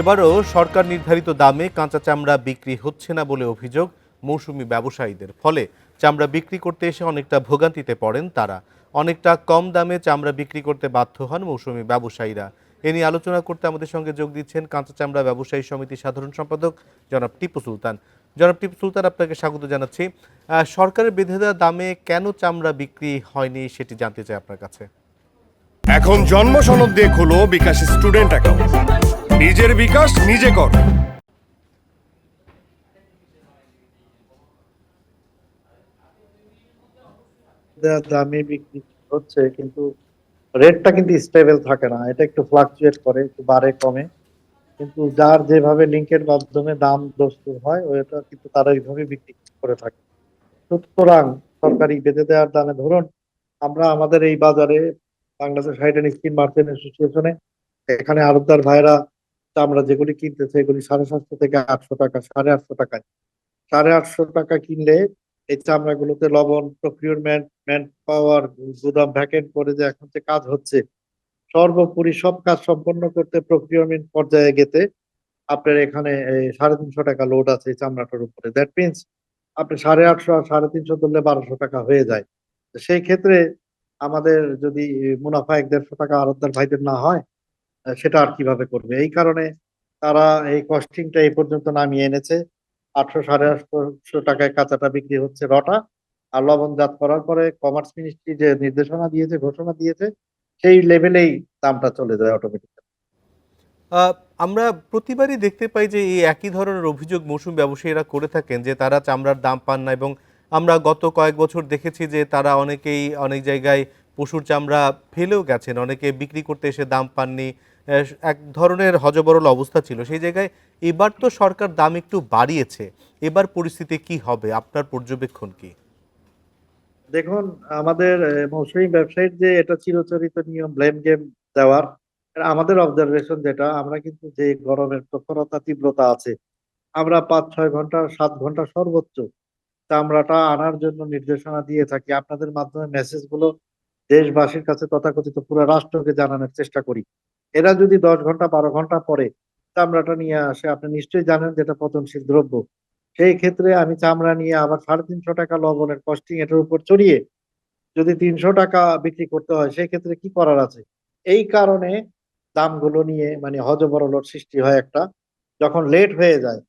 এবারও সরকার নির্ধারিত দামে কাঁচা চামড়া বিক্রি হচ্ছে না বলে অভিযোগ মৌসুমি ব্যবসায়ীদের। ফলে চামড়া বিক্রি করতে এসে অনেকটা ভোগান্তিতে পড়েন তারা। অনেকটা কম দামে চামড়া বিক্রি করতে বাধ্য হন মৌসুমি ব্যবসায়ীরা। এ নিয়ে আলোচনা করতে আমাদের সঙ্গে যোগ দিচ্ছেন কাঁচা চামড়া ব্যবসায়ী সমিতির সাধারণ সম্পাদক জনাব টিপু সুলতান। জনাব টিপু সুলতান, আপনাকে স্বাগত জানাচ্ছি। সরকারের বেঁধে দেওয়া দামে কেন চামড়া বিক্রি হয়নি সেটি জানতে চাই আপনার কাছে। এখন জন্ম সনদ দিয়ে খোলো বিকাশ স্টুডেন্ট অ্যাকাউন্ট। নিজের বিকাশ নিজে কর। দামে বিক্রি হচ্ছে, কিন্তু রেটটা কিন্তু স্টেবল থাকে না। এটা একটু ফ্লাকচুয়েট করে, একটু বাড়ে, কমে। কিন্তু যার যেভাবে লিঙ্কের মাধ্যমে দাম দস্তুর হয়, ওইটা কিন্তু তারা ওইভাবে বিক্রি করে থাকে। সুতরাং সরকারি বেঁধে দেওয়ার দামে ধরুন, আমরা আমাদের এই বাজারে Bangladesh hide and skin merchant অ্যাসোসিয়েশনে এখানে আড়তদার ভাইরা চামড়া যেগুলি কিনতেছে এগুলি সাড়ে সাতশো থেকে আটশো টাকা, সাড়ে আটশো টাকায়। সাড়ে আটশো টাকা কিনলে এই চামড়াগুলোতে লবণ প্রকিউরমেন্ট ম্যান পাওয়ার, গুদাম ভ্যাকেন্ট করে যে এখন যে কাজ হচ্ছে, সর্বোপরি সব কাজ সম্পন্ন করতে প্রকিউরমেন্ট পর্যায়ে গেতে আপনার এখানে সাড়ে তিনশো টাকা লোড আছে এই চামড়াটার উপরে। দ্যাট মিনস আপনি সাড়ে আটশো আর সাড়ে তিনশো ধরলে বারোশো টাকা হয়ে যায়। সেই ক্ষেত্রে আমাদের যদি মুনাফা এক দেড়শো টাকা আরতদার ভাইদের না হয় সেটা আর কীভাবে করবে? এই কারণে তারা এই কস্টিংটা এই পর্যন্ত নামিয়ে এনেছে। আটশো সাড়ে আটশো টাকায় কাঁচাটা বিক্রি হচ্ছে রটা। আর লবণজাত করার পরে কমার্স মিনিস্ট্রি যে নির্দেশনা দিয়েছে, ঘোষণা দিয়েছে, সেই লেভেলেই দামটা চলে যায় অটোমেটিক আমরা প্রতিবারই দেখতে পাই যে এই একই ধরনের অভিযোগ মৌসুম ব্যবসায়ীরা করে থাকেন যে তারা চামড়ার দাম পান না এবং আমরা গত কয়েক বছর দেখেছি যে তারা অনেকেই অনেক জায়গায় পশুর চামড়া ফেলেও গেছেন। অনেকে বিক্রি করতে এসে দাম পাননি। এক ধরনের হজবরল অবস্থা ছিল। সেই জায়গায় এবার তো সরকার দাম একটু বাড়িয়েছে। এবার পরিস্থিতি কি হবে? আপনার পর্যবেক্ষণ কি? দেখুন, আমাদের মৌসুমী ব্যবসায়ীর যে এটা চিরচরিত নিয়ম ব্লেম গেম দেওয়ার আমাদের অবজারভেশন যেটা, আমরা কিন্তু যে গরমের প্রখরতা, তীব্রতা আছে, আমরা পাঁচ ছয় ঘণ্টা, সাত ঘণ্টা সর্বোচ্চ চামড়াটা আনার জন্য নির্দেশনা দিয়ে থাকি। আপনাদের মাধ্যমে মেসেজগুলো দেশবাসীর কাছে তথাকথিত, পুরো রাষ্ট্রকে জানানোর চেষ্টা করি। এরা যদি দশ ঘণ্টা বারো ঘণ্টা পরে চামড়াটা নিয়ে আসে, আপনি নিশ্চয়ই জানেন যেটা পতনশীল দ্রব্য। সেই ক্ষেত্রে আমি চামড়া নিয়ে আবার সাড়ে তিনশো টাকা লবণের কস্টিং এটার উপর চড়িয়ে যদি তিনশো টাকা বিক্রি করতে হয়, সেই ক্ষেত্রে কি করার আছে? এই কারণে দামগুলো নিয়ে মানে হজবরলর সৃষ্টি হয় একটা। যখন লেট হয়ে যায়,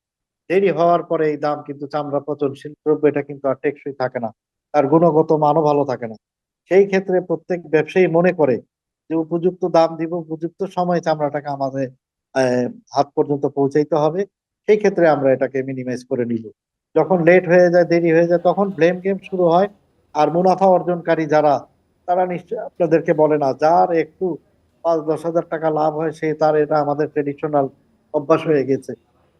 দেরি হওয়ার পরে এই দাম কিন্তু চামড়া পচনশীল দ্রব্য, এটা কিন্তু আর টেকসই থাকে না। তার গুণগত মানও ভালো থাকে না। সেই ক্ষেত্রে প্রত্যেক ব্যবসায়ী মনে করে যে উপযুক্ত দাম দিব, উপযুক্ত সময় চামড়াটাকে আমাদের হাত পর্যন্ত পৌঁছাইতে হবে, সেই ক্ষেত্রে আমরা এটাকে মিনিমাইজ করে নিব। যখন লেট হয়ে যায়, দেরি হয়ে যায়, তখন ব্লেম গেম শুরু হয়। আর মুনাফা অর্জনকারী যারা, তারা নিশ্চয়ই আপনাদেরকে বলে না, যার একটু পাঁচ, দশ হাজার টাকা লাভ হয়, সে তার এটা আমাদের ট্রেডিশনাল অভ্যাস হয়ে গেছে।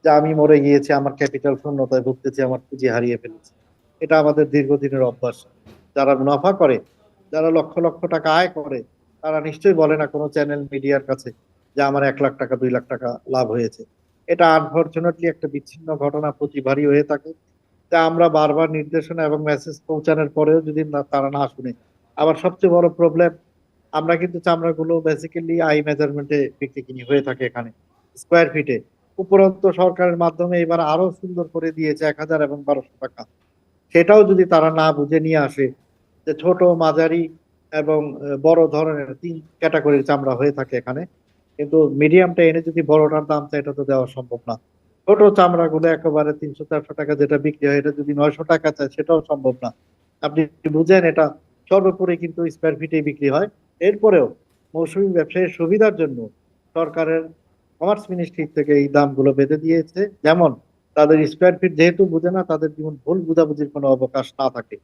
যে আমি মরে গিয়েছি, আমার ক্যাপিটাল শূন্যতায় ভুগতেছি, আমার পুঁজি হারিয়ে ফেলেছি। এটা আমাদের দীর্ঘদিনের অভ্যাস। যারা মুনাফা করে, যারা লক্ষ লক্ষ টাকা আয় করে তারা নিশ্চয়ই বলে না কোনো চ্যানেল মিডিয়ার কাছে যে আমার এক লাখ টাকা, দুই লাখ টাকা লাভ হয়েছে। এটা আনফরচুনেটলি একটা বিচ্ছিন্ন ঘটনা, প্রতিবারই হয়ে থাকে। তা আমরা বারবার নির্দেশনা এবং মেসেজ পৌঁছানোর পরেও যদি তারা না শুনে, আবার সবচেয়ে বড় প্রবলেম আমরা কিন্তু চামড়াগুলো বেসিক্যালি আই মেজারমেন্টে বিক্রি কিনি হয়ে থাকে এখানে স্কোয়ার ফিটে উপরন্ত সরকারের মাধ্যমে এবার আরও সুন্দর করে দিয়েছে এক হাজার এবং বারোশো টাকা। সেটাও যদি তারা না বুঝে নিয়ে আসে, যে ছোট মাঝারি এবং বড় ধরনের তিন ক্যাটাগরির চামড়া হয়ে থাকে এখানে। কিন্তু মিডিয়ামটা এনে যদি বড়টার দাম চাই এটা তো দেওয়া সম্ভব না। ছোট চামড়াগুলো একেবারে তিনশো চারশো টাকা যেটা বিক্রি হয়, এটা যদি নয়শো টাকা চায়, সেটাও সম্ভব না। আপনি বুঝেন, এটা সর্বোপরি কিন্তু স্কোয়ার ফিটেই বিক্রি হয়। এরপরেও মৌসুমী ব্যবসায়ীর সুবিধার জন্য সরকারের কমার্স মিনিস্ট্রি থেকে এই দামগুলো বেঁধে দিয়েছে। যেমন, তাদের স্কোয়ার ফিট যেহেতু বুঝে না, তাদের যেমন ভুল বুঝাবুঝির কোনো অবকাশ না থাকে।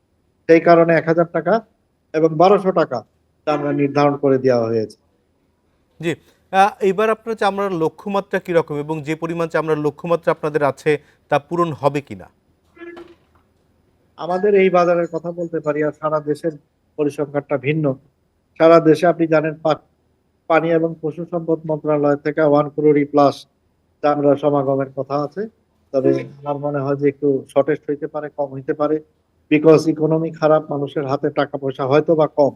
সেই কারণে এক হাজার টাকা এবং বারোশো টাকা চামড়া নির্ধারণ করে দেওয়া হয়েছে। জি। এবার আপনার চামড়ার লক্ষ্যমাত্রা কীরকম এবং যে পরিমাণ চামড়ার লক্ষ্যমাত্রা আপনাদের আছে তা পূরণ হবে কিনা? আমাদের এই বাজারের কথা বলতে পারি আর সারা দেশের পরিসংখ্যানটা ভিন্ন। সারা দেশে আপনি জানেন পানি এবং পশু সম্পদ মন্ত্রণালয় থেকে ওয়ান কোটি প্লাস চামড়া সমাগমের কথা আছে। তবে আমার মনে হয় যে একটু শর্টেজ হইতে পারে কম হইতে পারে। বিকজ ইকোনমি খারাপ, মানুষের হাতে টাকা পয়সা হয়তো বা কম।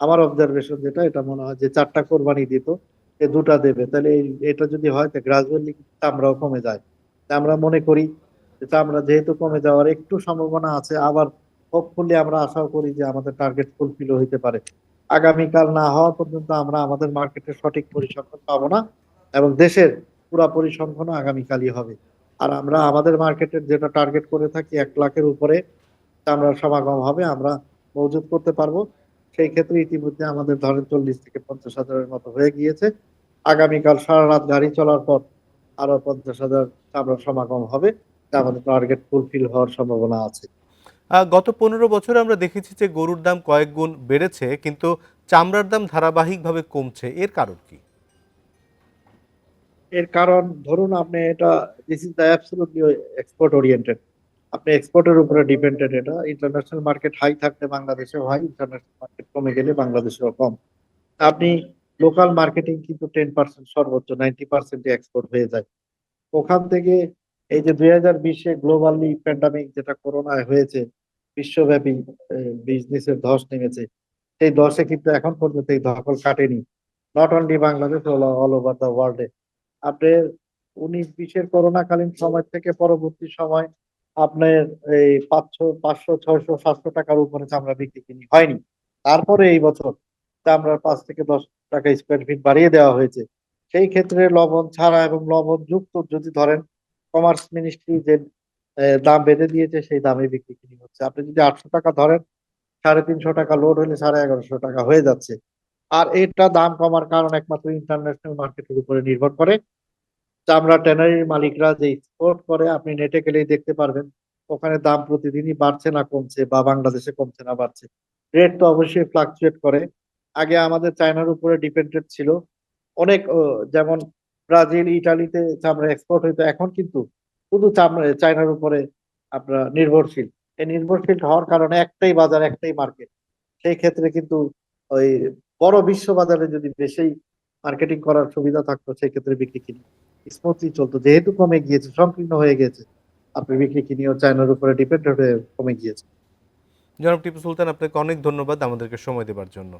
আমার অবজারভেশন যেটা, এটা মনে হয় যে চারটা কোরবানি দিত যে দুটা দেবে। তাহলে এটা যদি হয়, তো গ্রাজুয়ালি চামড়াও কমে যায়। আমরা মনে করি যে চামড়া যেহেতু কমে যাওয়ার একটু সম্ভাবনা আছে, আবার হোপফুলি আমরা আশাও করি যে আমাদের টার্গেট ফুলফিল হইতে পারে। আগামীকাল না হওয়া পর্যন্ত আমরা আমাদের মার্কেটের সঠিক পরিসংখ্যান পাবো না, এবং দেশের পুরা পরিসংখ্যানও আগামীকালই হবে। আর আমরা আমাদের মার্কেটের যেটা টার্গেট করে থাকি, এক লাখের উপরে চামড়ার সমাগম হবে আমরা মজুদ করতে পারব। সেই ক্ষেত্রে ইতিমধ্যে আমাদের ধরেন চল্লিশ থেকে পঞ্চাশ হাজারের মতো হয়ে গিয়েছে। আগামীকাল সারা রাত গাড়ি চলার পর আরও পঞ্চাশ হাজার চামড়ার সমাগম হবে। আমাদের টার্গেট ফুলফিল হওয়ার সম্ভাবনা আছে। গত পনেরো বছরে আমরা দেখেছি যে গরুর দাম কয়েক গুণ বেড়েছে কিন্তু চামড়ার দাম ধারাবাহিকভাবে কমছে। এর কারণ কি? এর কারণ ধরুন আপনি এটা this is the absolutely export oriented আপনি এক্সপোর্টের উপরে ডিপেন্ডেন্ট এটা। ইন্টারন্যাশনাল মার্কেট হাই থাকলে বাংলাদেশেও হাই ইন্টারন্যাশনাল মার্কেট কমে গেলে বাংলাদেশেও কম। আপনি লোকাল মার্কেটিং কিন্তু টেন পার্সেন্ট সর্বোচ্চ নাইনটি পার্সেন্ট এক্সপোর্ট হয়ে যায়। ওখান থেকে এই যে দুই হাজার বিশে গ্লোবালি প্যান্ডামিক যেটা করোনায় হয়েছে, বিশ্বব্যাপী বিজনেসের ধস নেমেছে, সেই ধসে কিন্তু এখন পর্যন্ত এই ধকল কাটেনি। Not only Bangladesh all over the ওয়ার্ল্ডে আপনার উনিশ বিশের করোনাকালীন সময় থেকে পরবর্তী সময় আপনার এই পাঁচশো পাঁচশো, ছয়শো, সাতশো টাকার উপরে চামড়া বিক্রি কিনি, হয়নি। তারপরে এই বছর চামড়ার পাঁচ থেকে দশ টাকা স্কোয়ার ফিট বাড়িয়ে দেওয়া হয়েছে, সেই ক্ষেত্রে লবণ ছাড়া এবং লবণ যুক্ত যদি ধরেন কমার্স মিনিস্ট্রি যে দাম বেঁধে দিয়েছে, সেই দামে বিক্রি কিনি হচ্ছে। আপনি যদি আটশো টাকা ধরেন, সাড়ে তিনশো টাকা লোড হলে সাড়ে এগারোশো টাকা হয়ে যাচ্ছে। আর এটা দাম কমার কারণ একমাত্র ইন্টারন্যাশনাল মার্কেটের উপরে নির্ভর করে। চামড়া ট্যানারির মালিকরা যে এক্সপোর্ট করে, আপনি নেটে গেলেই দেখতে পারবেন, ওখানে দাম প্রতিদিনই বাড়ছে না কমছে বা বাংলাদেশে কমছে না বাড়ছে। রেট তো অবশ্যই ফ্লাকচুয়েট করে। আগে আমাদের চায়নার উপরে ডিপেন্ডেড ছিল। অনেক যেমন ব্রাজিল, ইটালিতে চামড়া এক্সপোর্ট হইতো। এখন কিন্তু শুধু চামড়া চায়নার উপরে আপনার নির্ভরশীল। এই নির্ভরশীল হওয়ার কারণে একটাই বাজার, একটাই মার্কেট সেই ক্ষেত্রে কিন্তু ওই বড় বিশ্ব বাজারে যদি বেশি মার্কেটিং করার সুবিধা থাকতো, সেই ক্ষেত্রে বিক্রি কিনি। স্মুথলি চলতো। যেহেতু কমে গিয়েছে, সংকীর্ণ হয়ে গেছে, আপনি বিক্রি কিনেও চায়নার উপরে ডিপেন্ড হয়ে কমে গিয়েছে। জনাব টিপু সুলতান, আপনাকে অনেক ধন্যবাদ আমাদেরকে সময় দেবার জন্য।